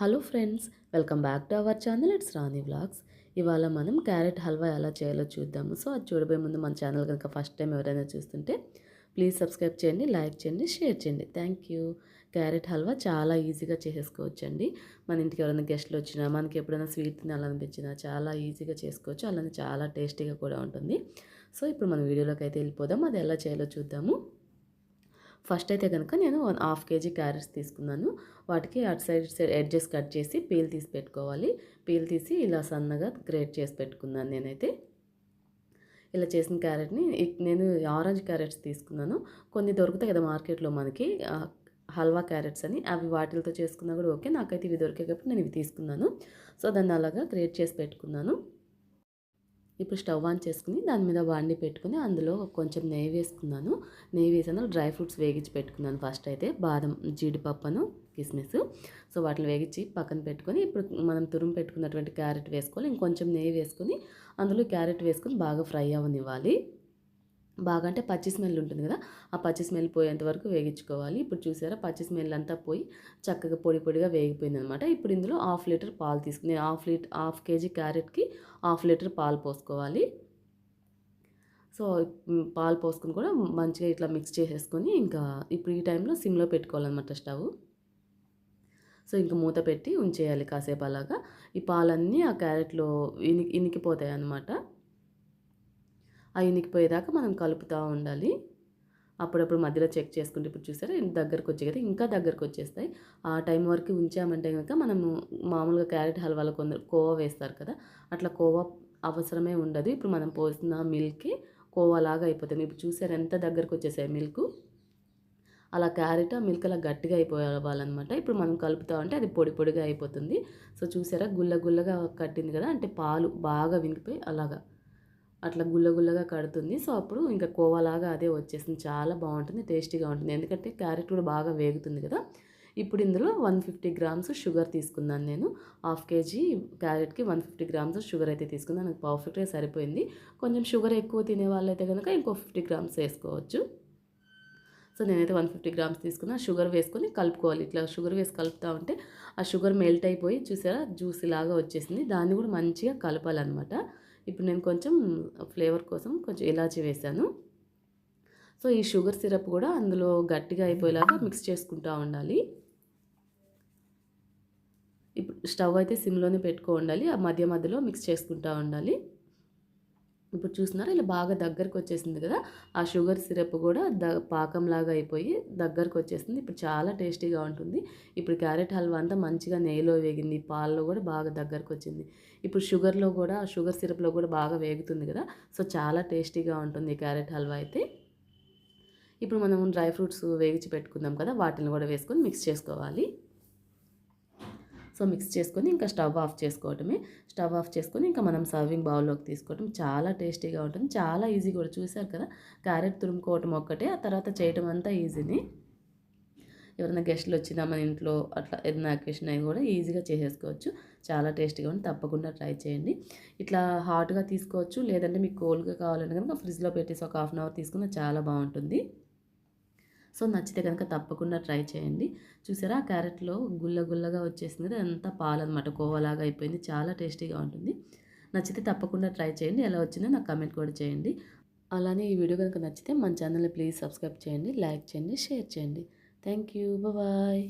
Hello friends welcome back to our channel. It's Rani vlogs. ఇవాళ మనం carrot halwa ఎలా చేయాలో చూద్దాము. సో అది చూడబోయే ముందు మన ఛానల్ కనుక ఫస్ట్ టైం ఎవరైనా చూస్తుంటే ప్లీజ్ సబ్స్క్రైబ్ చేయండి లైక్ చేయండి షేర్ చేయండి. Thank you. క్యారెట్ హల్వా చాలా ఈజీగా చేసేసుకోవచ్చండి. మన ఇంటికి ఎవరైనా గెస్ట్లు వచ్చినా మనకి ఎప్పుడైనా స్వీట్ తినాలనిపించినా చాలా ఈజీగా చేసుకోవచ్చు. అలానే చాలా టేస్టీగా కూడా ఉంటుంది. సో ఇప్పుడు మన వీడియోలోకి అయితే వెళ్ళిపోదాం. అది ఎలా చేయాలో చూద్దాము. ఫస్ట్ అయితే కనుక నేను వన్ హాఫ్ కేజీ క్యారెట్స్ తీసుకున్నాను. వాటికి అటు సైడ్ సైడ్ ఎడ్జెస్ కట్ చేసి పీల్ తీసి పెట్టుకోవాలి. పీల్ తీసి ఇలా సన్నగా గ్రేట్ చేసి పెట్టుకున్నాను నేనైతే. ఇలా చేసిన క్యారెట్ని నేను ఆరెంజ్ క్యారెట్స్ తీసుకున్నాను. కొన్ని దొరుకుతాయి కదా మార్కెట్లో మనకి హల్వా క్యారెట్స్ అని. అవి వాటిలతో చేసుకున్నా కూడా ఓకే. నాకైతే ఇవి దొరికే కాబట్టి నేను ఇవి తీసుకున్నాను. సో దాన్ని అలాగా గ్రేట్ చేసి పెట్టుకున్నాను. ఇప్పుడు స్టవ్ ఆన్ చేసుకుని దాని మీద వాడిని పెట్టుకుని అందులో కొంచెం నెయ్యి వేసుకున్నాను. నెయ్యి వేసాను. డ్రై ఫ్రూట్స్ వేగించి పెట్టుకున్నాను ఫస్ట్ అయితే. బాదం జీడిపప్పును కిస్మిస్. సో వాటిని వేగించి పక్కన పెట్టుకొని ఇప్పుడు మనం తురుము పెట్టుకున్నటువంటి క్యారెట్ వేసుకోవాలి. ఇంకొంచెం నెయ్యి వేసుకొని అందులో క్యారెట్ వేసుకొని బాగా ఫ్రై అవ్వనివ్వాలి. బాగా అంటే పచ్చి స్మెల్ ఉంటుంది కదా ఆ పచ్చి స్మెల్ పోయేంత వరకు వేగించుకోవాలి. ఇప్పుడు చూసారా పచ్చి స్మెల్ అంతా పోయి చక్కగా పొడి పొడిగా వేగిపోయింది అనమాట ఇప్పుడు ఇందులో హాఫ్ లీటర్ పాలు తీసుకుని హాఫ్ లీటర్ హాఫ్ కేజీ క్యారెట్కి హాఫ్ లీటర్ పాలు పోసుకోవాలి. సో పాలు పోసుకుని కూడా మంచిగా ఇట్లా మిక్స్ చేసేసుకొని ఇంకా ఇప్పుడు ఈ టైంలో సిమ్లో పెట్టుకోవాలన్నమాట స్టవ్. సో ఇంకా మూత పెట్టి ఉంచేయాలి కాసేపు అలాగా. ఈ పాలన్నీ ఆ క్యారెట్లో ఇని ఇనికిపోతాయి అన్నమాట ఆ ఇనికిపోయేదాకా మనం కలుపుతూ ఉండాలి. అప్పుడప్పుడు మధ్యలో చెక్ చేసుకుంటే ఇప్పుడు చూసారా దగ్గరకు వచ్చాయి కదా ఇంకా దగ్గరకు వచ్చేస్తాయి. ఆ టైం వరకు ఉంచామంటే కనుక మనము మామూలుగా క్యారెట్ హల్వాలో కొందరు కోవా వేస్తారు కదా అట్లా కోవా అవసరమే ఉండదు. ఇప్పుడు మనం పోసిన మిల్క్కి కోవా లాగా అయిపోతుంది. ఇప్పుడు చూసారు ఎంత దగ్గరకు వచ్చేసాయి మిల్క్? అలా క్యారెట్ ఆ మిల్క్ అలా గట్టిగా అయిపోవాలన్నమాట. ఇప్పుడు మనం కలుపుతా ఉంటే అది పొడి పొడిగా అయిపోతుంది. సో చూసారా గుల్ల గుల్లగా కట్టింది కదా అంటే పాలు బాగా వినిగిపోయి అలాగా అట్లా గుల్లగుల్లగా కడుతుంది. సో అప్పుడు ఇంకా కోవాలాగా అదే వచ్చేసింది. చాలా బాగుంటుంది టేస్టీగా ఉంటుంది. ఎందుకంటే క్యారెట్ కూడా బాగా వేగుతుంది కదా. ఇప్పుడు ఇందులో వన్ ఫిఫ్టీ గ్రామ్స్ షుగర్ తీసుకున్నాను నేను. హాఫ్ కేజీ క్యారెట్కి వన్ ఫిఫ్టీ గ్రామ్స్ షుగర్ అయితే తీసుకున్నాను. నాకు పర్ఫెక్ట్గా సరిపోయింది. కొంచెం షుగర్ ఎక్కువ తినే వాళ్ళైతే కనుక ఇంకో ఫిఫ్టీ గ్రామ్స్ వేసుకోవచ్చు. సో నేనైతే వన్ ఫిఫ్టీ గ్రామ్స్ తీసుకున్నా. షుగర్ వేసుకొని కలుపుకోవాలి. ఇట్లా షుగర్ వేసి కలుపుతూ ఉంటే ఆ షుగర్ మెల్ట్ అయిపోయి చూసారా? జ్యూస్ లాగా వచ్చేసింది. దాన్ని కూడా మంచిగా కలపాలన్నమాట. ఇప్పుడు నేను కొంచెం ఫ్లేవర్ కోసం కొంచెం ఇలాచి వేసాను. సో ఈ షుగర్ సిరప్ కూడా అందులో గట్టిగా అయిపోయేలాగా మిక్స్ చేసుకుంటూ ఉండాలి. ఇప్పుడు స్టవ్ అయితే సిమ్లోనే పెట్టుకో ఉండాలి ఆ మధ్య మధ్యలో మిక్స్ చేసుకుంటూ ఉండాలి. ఇప్పుడు చూస్తున్నారా? ఇలా బాగా దగ్గరకు వచ్చేసింది కదా? ఆ షుగర్ సిరప్ కూడా ద పాకంలాగా అయిపోయి దగ్గరకు వచ్చేసింది ఇప్పుడు చాలా టేస్టీగా ఉంటుంది. ఇప్పుడు క్యారెట్ హల్వా అంతా మంచిగా నెయ్యిలో వేగింది. పాలలో కూడా బాగా దగ్గరకు వచ్చింది ఇప్పుడు షుగర్లో కూడా షుగర్ సిరప్లో కూడా బాగా వేగుతుంది కదా? సో చాలా టేస్టీగా ఉంటుంది క్యారెట్ హల్వా అయితే. ఇప్పుడు మనం డ్రై ఫ్రూట్స్ వేగించి పెట్టుకుందాం కదా? వాటిని కూడా వేసుకొని మిక్స్ చేసుకోవాలి. సో మిక్స్ చేసుకొని ఇంకా స్టవ్ ఆఫ్ చేసుకోవటమే. స్టవ్ ఆఫ్ చేసుకొని ఇంకా మనం సర్వింగ్ బౌల్లోకి తీసుకోవటం చాలా టేస్టీగా ఉంటుంది. చాలా ఈజీ కూడా చూశారు కదా. క్యారెట్ తురుముకోవటం ఒక్కటే ఆ తర్వాత చేయటం అంతా ఈజీని. ఎవరైనా గెస్ట్లు వచ్చినా మన ఇంట్లో అట్లా ఏదైనా అకేషన్ అయినా కూడా ఈజీగా చేసేసుకోవచ్చు. చాలా టేస్టీగా ఉంది తప్పకుండా ట్రై చేయండి. ఇట్లా హాట్గా తీసుకోవచ్చు. లేదంటే మీకు కోల్డ్గా కావాలంటే కనుక ఫ్రిడ్జ్లో పెట్టేసి ఒక హాఫ్ అన్ అవర్ తీసుకున్న చాలా బాగుంటుంది. సో నచ్చితే కనుక తప్పకుండా ట్రై చేయండి. చూసారా? క్యారెట్లో గుల్ల గుల్లగా వచ్చేసింది కదా అంతా అనమాట కోవలాగా అయిపోయింది. చాలా టేస్టీగా ఉంటుంది. నచ్చితే తప్పకుండా ట్రై చేయండి. ఎలా వచ్చిందో నాకు కమెంట్ కూడా చేయండి. అలానే ఈ వీడియో కనుక నచ్చితే మన ఛానల్ని ప్లీజ్ సబ్స్క్రైబ్ చేయండి లైక్ చేయండి షేర్ చేయండి. Thank you. బాయ్.